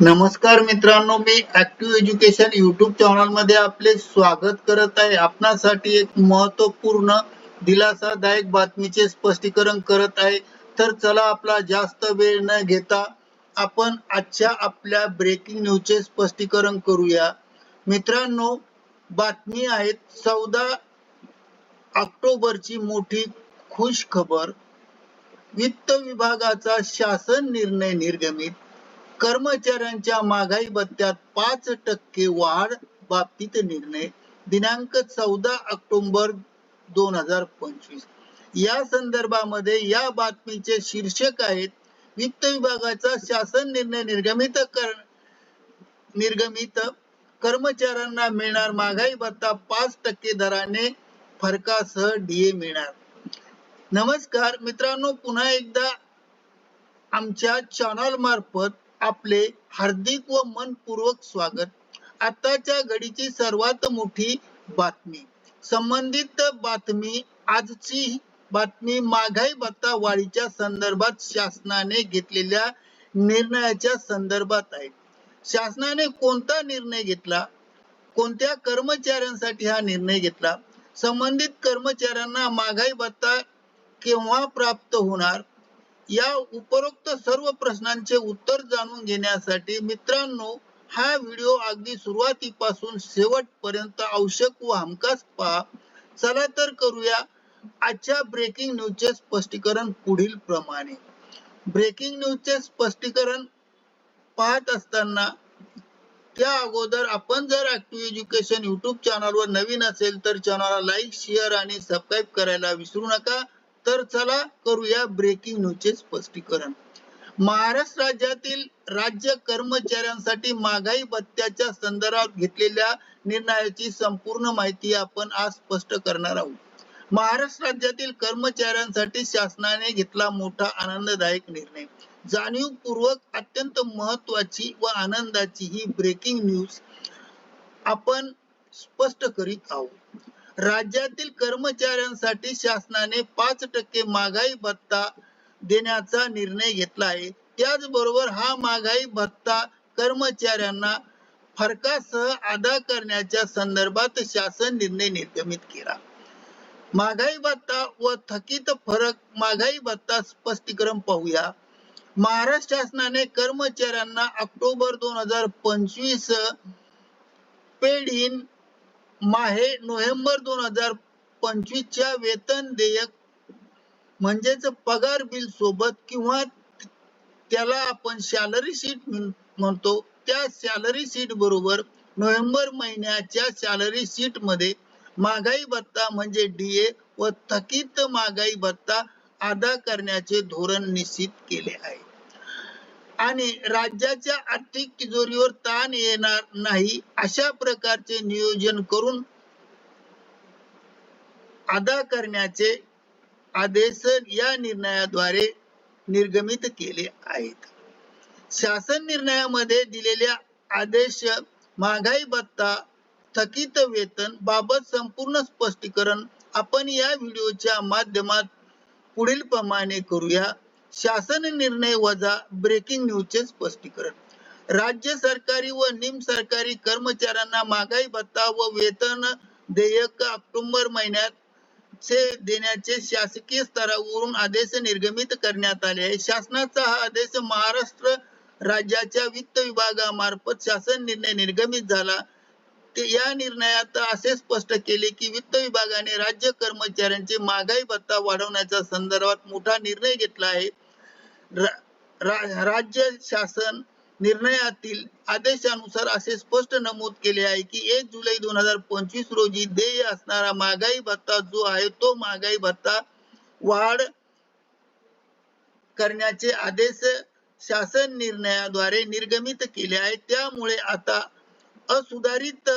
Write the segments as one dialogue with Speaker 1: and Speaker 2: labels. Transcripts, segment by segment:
Speaker 1: नमस्कार मित्रांनो मी ऍक्टिव्ह एज्युकेशन युट्यूब चॅनलमध्ये आपले स्वागत करत आहे. आपणासाठी एक महत्त्वपूर्ण दिलासादायक बातमीचे स्पष्टीकरण करत आहे. तर चला आपला जास्त वेळ न घेता आपण आजच्या आपल्या ब्रेकिंग न्यूजचे स्पष्टीकरण करूया. मित्रांनो बातमी आहेत चौदा ऑक्टोबरची मोठी खुश खबर वित्त विभागाचा शासन निर्णय निर्गमित. कर्मचाऱ्यांच्या महागाई भत्त्यात पाच टक्के वाढ बाबतीत निर्णय दिनांक चौदा ऑक्टोबर दोन हजार पंचवीस. या संदर्भामध्ये या बातमीचे शीर्षक आहेत वित्त विभागाचा शासन निर्णय निर्गमित कर निर्गमित कर्मचाऱ्यांना मिळणार महागाई भत्ता पाच टक्के दराने फरकासह डीए मिळणार. नमस्कार मित्रांनो पुन्हा एकदा आमच्या चॅनल मार्फत आपले हार्दिक व मनपूर्वक स्वागत. आताच्या घडीची सर्वात मोठी बातमी. संबंधित बातमी आजची बातमी महागाई भत्ता वाढीच्या संदर्भात शासनाने घेतलेल्या निर्णयाच्या संदर्भात आहे. शासनाने कोणता निर्णय घेतला? कोणत्या कर्मचाऱ्यांसाठी हा निर्णय घेतला? संबंधित कर्मचाऱ्यांना महागाई भत्ता केव्हा प्राप्त होणार? या उपरोक्त सर्व प्रश्नांचे उत्तर जाणून घेण्यासाठी मित्रांनो हा व्हिडिओ अगदी सुरुवातीपासून शेवटपर्यंत आवश्यक व हमखास पहा. चला तर करूया आजच्या ब्रेकिंग न्यूजचे स्पष्टीकरण पुढील प्रमाणे. ब्रेकिंग न्यूजचे स्पष्टीकरण पाहत असताना त्या अगोदर आपण जर ऍक्टिव्ह एज्युकेशन युट्यूब चॅनलवर नवीन असेल तर चॅनलला लाईक शेअर आणि सबस्क्राईब करायला विसरू नका. तर चला करूया ब्रेकिंग न्यूजचे स्पष्टीकरण. महाराष्ट्र राज्यातील राज्य कर्मचाऱ्यांसाठी महागाई भत्त्याच्या संदर्भात घेतलेल्या निर्णयाची संपूर्ण माहिती आपण आज स्पष्ट करणार आहोत. महाराष्ट्र राज्यातील कर्मचाऱ्यांसाठी शासनाने घेतला मोठा आनंददायक निर्णय. जाणीवपूर्वक अत्यंत महत्वाची व आनंदाची ही ब्रेकिंग न्यूज आपण स्पष्ट करीत आहोत. राज्यातील कर्मचाऱ्यांसाठी शासनाने पाच टक्के महागाई भत्ता देण्याचा निर्णय घेतला आहे. त्याचबरोबर हा महागाई भत्ता कर्मचाऱ्यांना फरकासह अदा करण्याच्या संदर्भात शासन निर्णय निर्गमित केला. महागाई भत्ता व थकीत फरक महागाई भत्ता स्पष्टीकरण पाहूया. महाराष्ट्र शासनाने कर्मचाऱ्यांना ऑक्टोबर दोन हजार पंचवीस पेड इन माहे नोव्हेंबर दोन हजार पंचवीस च्या वेतन देयक म्हणजेच पगार बिल सोबत किंवा त्याला आपण सॅलरी शीट म्हणतो. त्या सॅलरी शीट बरोबर नोव्हेंबर महिन्याच्या सॅलरी शीटमध्ये महागाई भत्ता म्हणजे डीए व थकीत महागाई भत्ता अदा करण्याचे धोरण निश्चित केले आहे. आणि राज्याच्या आर्थिक तिजोरीवर ताण येणार नाही अशा प्रकारचे नियोजन करून अदा करण्याचे आदेश या निर्णयाद्वारे निर्गमित केले आहेत. शासन निर्णयामध्ये दिलेल्या आदेश महागाई भत्ता थकीत वेतन बाबत संपूर्ण स्पष्टीकरण आपण या व्हिडिओच्या माध्यमात पुढील प्रमाणे करूया. शासन निर्णय वजा ब्रेकिंग न्यूजचे स्पष्टीकरण. राज्य सरकारी व निम सरकारी कर्मचाऱ्यांना महागाई भत्ता व वेतन देयक ऑक्टोबर महिन्यात चे देण्याचे शासकीय स्तरावरून आदेश निर्गमित करण्यात आले आहे शासनाचा हा आदेश महाराष्ट्र राज्याच्या वित्त विभागामार्फत शासन निर्णय निर्गमित झाला. ते या निर्णयात असे स्पष्ट केले की वित्त विभागाने राज्य कर्मचाऱ्यांचे महागाई भत्ता वाढवण्याच्या संदर्भात मोठा निर्णय घेतला आहे. राज्य शासन निर्णयातील आदेशानुसार असे स्पष्ट नमूद केले आहे की एक जुलै दोन हजार पंचवीस रोजी देय असणारा महागाई भत्ता जो आहे तो महागाई भत्ता वाढ करण्याचे आदेश शासन निर्णयाद्वारे निर्गमित केले आहे. त्यामुळे आता असुधारित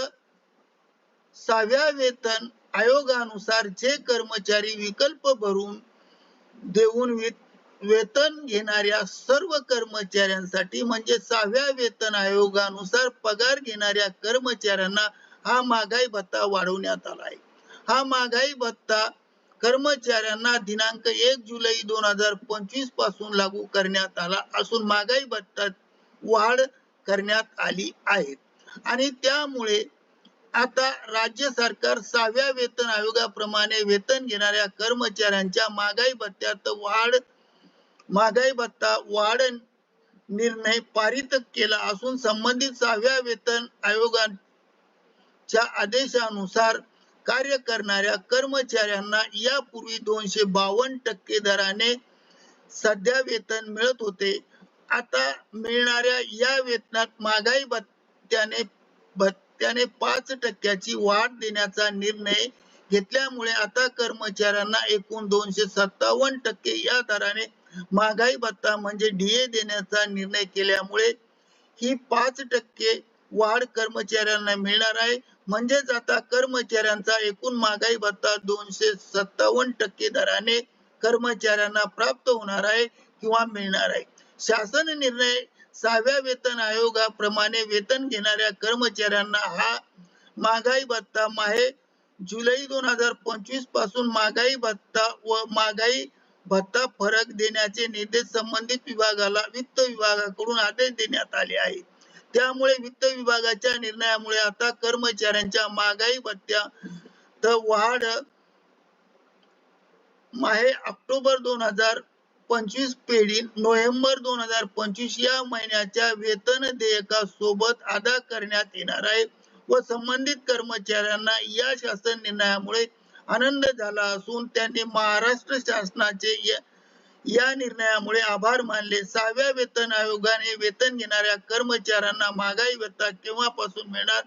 Speaker 1: सहाव्या वेतन आयोगानुसार जे कर्मचारी विकल्प भरून देऊन वेतन घेणाऱ्या सर्व कर्मचाऱ्यांसाठी म्हणजे सहाव्या वेतन आयोगानुसार पगार घेणाऱ्या कर्मचाऱ्यांना हा महागाई भत्ता वाढवण्यात आला आहे. हा महागाई भत्ता कर्मचाऱ्यांना दिनांक एक जुलै दोन हजार पंचवीसपासून लागू करण्यात आला असून महागाई भत्त्यात वाढ करण्यात आली आहे. आणि त्यामुळे आता राज्य सरकार सहाव्या वेतन आयोगाप्रमाणे वेतन घेणाऱ्या कर्मचाऱ्यांच्या महागाई भत्त्यात वाढ महागाई भत्ता वाढ निर्णय पारित केला असून संबंधित सहाव्या वेतन आयोगाच्या आदेशानुसार कार्य करणाऱ्या कर्मचाऱ्यांना यापूर्वी दोनशे बावन्न टक्के दराने सध्या वेतन मिळत होते. आता मिळणाऱ्या या वेतनात महागाई भत्त्याने भत्त्याने पाच टक्क्याची वाढ देण्याचा निर्णय घेतल्यामुळे आता कर्मचाऱ्यांना एकूण दोनशे सत्तावन्न टक्के या दराने महागाई भत्ता म्हणजे डीए देण्याचा निर्णय केल्यामुळे ही पाच टक्के वाढ कर्मचाऱ्यांना मिळणार आहे. म्हणजेच आता कर्मचाऱ्यांचा एकूण महागाई भत्ता दोनशे सत्तावन्न टक्के दराने कर्मचाऱ्यांना प्राप्त होणार आहे किंवा मिळणार आहे. शासन निर्णय सहाव्या वेतन आयोगाप्रमाणे वेतन घेणाऱ्या कर्मचाऱ्यांना हा महागाई भत्ता माहे जुलै दोन हजार पंचवीसपासून महागाई भत्ता व महागाई भत्ता फरक देण्याचे निर्देश संबंधित विभागाला वित्त विभागाकडून आदेश देण्यात आले आहेत. त्यामुळे वित्त विभागाच्या निर्णयामुळे आता कर्मचाऱ्यांच्या महागाई भत्त्यात वाढ माहे ऑक्टोबर दोन हजार पंचवीस पेढी नोव्हेंबर दोन हजार पंचवीस या महिन्याच्या वेतन देयका सोबत अदा करण्यात येणार आहे. व संबंधित कर्मचाऱ्यांना या शासन निर्णयामुळे आनंद झाला असून त्यांनी महाराष्ट्र शासनाचे या- निर्णयामुळे आभार मानले. सहाव्या वेतन आयोगाने वेतन घेणाऱ्या कर्मचाऱ्यांना महागाई भत्ता केव्हापासून मिळणार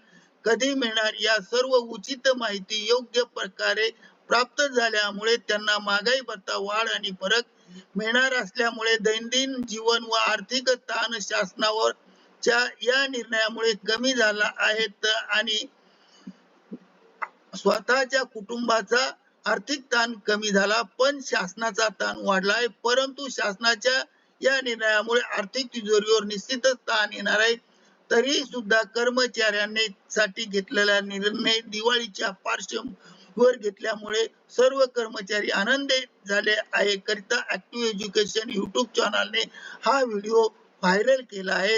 Speaker 1: कधी मिळणार या सर्व उचित माहिती योग्य प्रकारे प्राप्त झाल्यामुळे त्यांना महागाई भत्ता वाढ आणि फरक मिळणार असल्यामुळे दैनंदिन जीवन व आर्थिक ताण शासनावर च्या या निर्णयामुळे कमी झाला आहेत आणि स्वतःच्या कुटुंबाचा आर्थिक ताण कमी झाला पण शासनाचा ताण वाढला आहे. परंतु शासनाच्या या निर्णयामुळे आर्थिक तिजोरीवर निश्चितच ताण येणार आहे. तरी सुद्धा कर्मचाऱ्यांनी साठी घेतलेला निर्णय दिवाळीच्या पार्श्वभूमीवर घेतल्यामुळे सर्व कर्मचारी आनंदित झाले आहे. करिता ऍक्टिव्ह एज्युकेशन युट्यूब चॅनलने हा व्हिडिओ व्हायरल केला आहे.